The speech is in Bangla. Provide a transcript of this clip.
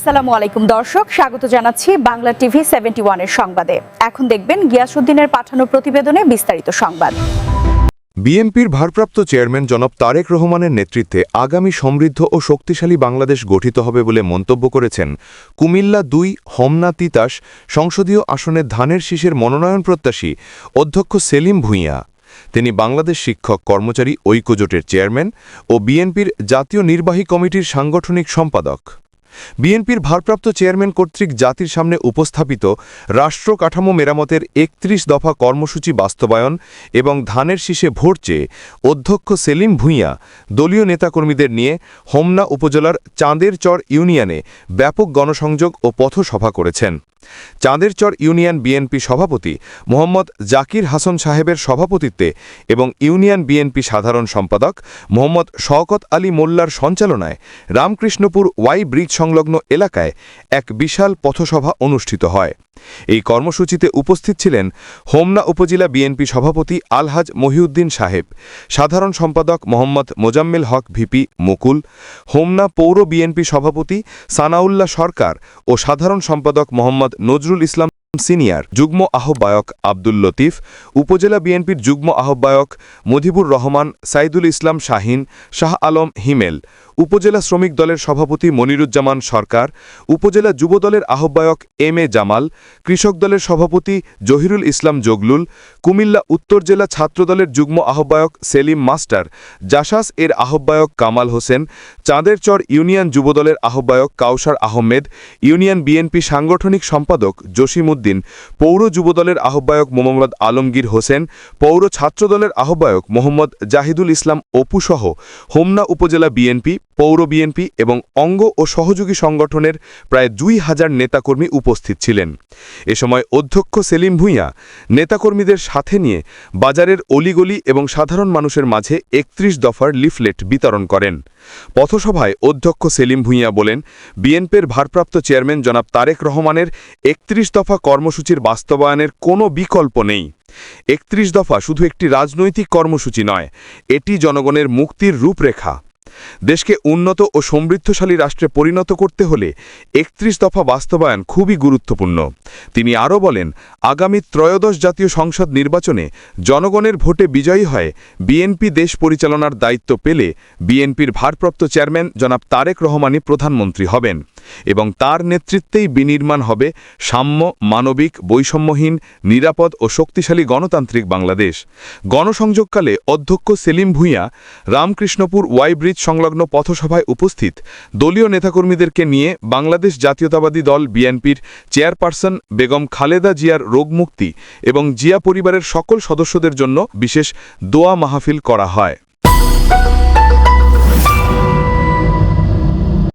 আসসালামু আলাইকুম দর্শক, স্বাগত জানাচ্ছি বাংলা টিভি সেভেন্টি ওয়ানের সংবাদে। এখন দেখবেন গিয়াসুদ্দিনের পাঠানো প্রতিবেদনে বিস্তারিত সংবাদ। বিএনপির ভারপ্রাপ্ত চেয়ারম্যান জনাব তারেক রহমানের নেতৃত্বে আগামী সমৃদ্ধ ও শক্তিশালী বাংলাদেশ গঠিত হবে বলে মন্তব্য করেছেন কুমিল্লা দুই হোমনা তিতাস সংসদীয় আসনের ধানের শীষের মনোনয়ন প্রত্যাশী অধ্যক্ষ সেলিম ভূঁইয়া। তিনি বাংলাদেশ শিক্ষক কর্মচারী ঐক্যজোটের চেয়ারম্যান ও বিএনপির জাতীয় নির্বাহী কমিটির সাংগঠনিক সম্পাদক। বিএনপির ভারপ্রাপ্ত চেয়ারম্যান কর্তৃক জাতির সামনে উপস্থাপিত রাষ্ট্র কাঠামো মেরামতের একত্রিশ দফা কর্মসূচি বাস্তবায়ন এবং ধানের শীষে ভোট চেয়ে অধ্যক্ষ সেলিম ভূঁইয়া, দলীয় নেতাকর্মীদের নিয়ে হোমনা উপজেলার চাঁদের চর ইউনিয়নে ব্যাপক গণসংযোগ ও পথসভা করেছেন। চাঁদের চর ইউনিয়ন বিএনপি সভাপতি মোহাম্মদ জাকির হাসান সাহেবের সভাপতিত্বে এবং ইউনিয়ন বিএনপি সাধারণ সম্পাদক মোহাম্মদ শওকত আলী মোল্লার সঞ্চালনায় রামকৃষ্ণপুর ওয়াই ব্রিজ সংলগ্ন এলাকায় এক বিশাল পথসভা অনুষ্ঠিত হয়। এই কর্মসূচিতে উপস্থিত ছিলেন হোমনা উপজেলা বিএনপি সভাপতি আলহাজ মহিউদ্দিন সাহেব, সাধারণ সম্পাদক মোহাম্মদ মোজাম্মেল হক ভিপি মুকুল, হোমনা পৌর বিএনপি সভাপতি সানাউল্লাহ সরকার ও সাধারণ সম্পাদক মোহাম্মদ নজরুল ইসলাম সিনিয়র যুগ্ম আহ্বায়ক আব্দুল লতিফ, উপজেলা বিএনপির যুগ্ম আহ্বায়ক মজিবুর রহমান, সাইদুল ইসলাম শাহিন, শাহ আলম হিমেল উপজেলা শ্রমিক দলের সভাপতি মনিরুজ্জামান সরকার, উপজেলা যুব দলের আহ্বায়ক এম এ জামাল, কৃষক দলের সভাপতি জহিরুল ইসলাম জগলুল, কুমিল্লা উত্তর জেলা ছাত্রদলের যুগ্ম আহ্বায়ক সেলিম মাস্টার, জাসাস এর আহ্বায়ক কামাল হোসেন, চাঁদেরচর ইউনিয়ন যুবদলের আহ্বায়ক কাউসার আহমেদ, ইউনিয়ন বিএনপি সাংগঠনিক সম্পাদক জসিমউদ্দিন পৌর যুবদলের আহ্বায়ক মোহাম্মদ আলমগীর হোসেন, পৌর ছাত্রদলের আহ্বায়ক মোহাম্মদ জাহিদুল ইসলাম অপুসহ, হোমনা উপজেলা বিএনপি পৌর বিএনপি এবং অঙ্গ ও সহযোগী সংগঠনের প্রায় দুই হাজার নেতাকর্মী উপস্থিত ছিলেন। এ সময় অধ্যক্ষ সেলিম ভূঁইয়া নেতাকর্মীদের সাথে নিয়ে বাজারের অলিগলি এবং সাধারণ মানুষের মাঝে একত্রিশ দফার লিফলেট বিতরণ করেন। পথসভায় অধ্যক্ষ সেলিম ভূঁইয়া বলেন বিএনপির ভারপ্রাপ্ত চেয়ারম্যান জনাব তারেক রহমানের একত্রিশ দফা কর্মসূচির বাস্তবায়নের কোনো বিকল্প নেই। একত্রিশ দফা শুধু একটি রাজনৈতিক কর্মসূচি নয়, এটি জনগণের মুক্তির রূপরেখা। দেশকে উন্নত ও সমৃদ্ধশালী রাষ্ট্রে পরিণত করতে হলে একত্রিশ দফা বাস্তবায়ন খুবই গুরুত্বপূর্ণ। তিনি আরও বলেন, আগামী ত্রয়োদশ জাতীয় সংসদ নির্বাচনে জনগণের ভোটে বিজয়ী হয় বিএনপি দেশ পরিচালনার দায়িত্ব পেলে বিএনপির ভারপ্রাপ্ত চেয়ারম্যান জনাব তারেক রহমানই প্রধানমন্ত্রী হবেন। এবং তার নেতৃত্বেই বিনির্মাণ হবে সাম্য, মানবিক, বৈষম্যহীন, নিরাপদ ও শক্তিশালী গণতান্ত্রিক বাংলাদেশ। গণসংযোগকালে অধ্যক্ষ সেলিম ভূঁইয়া রামকৃষ্ণপুর ওয়াই ব্রিজ সংলগ্ন পথসভায় উপস্থিত। দলীয় নেতাকর্মীদেরকে নিয়ে বাংলাদেশ জাতীয়তাবাদী দল বিএনপির চেয়ারপারসন বেগম খালেদা জিয়ার রোগমুক্তি এবং জিয়া পরিবারের সকল সদস্যদের জন্য বিশেষ দোয়া মাহফিল করা হয়।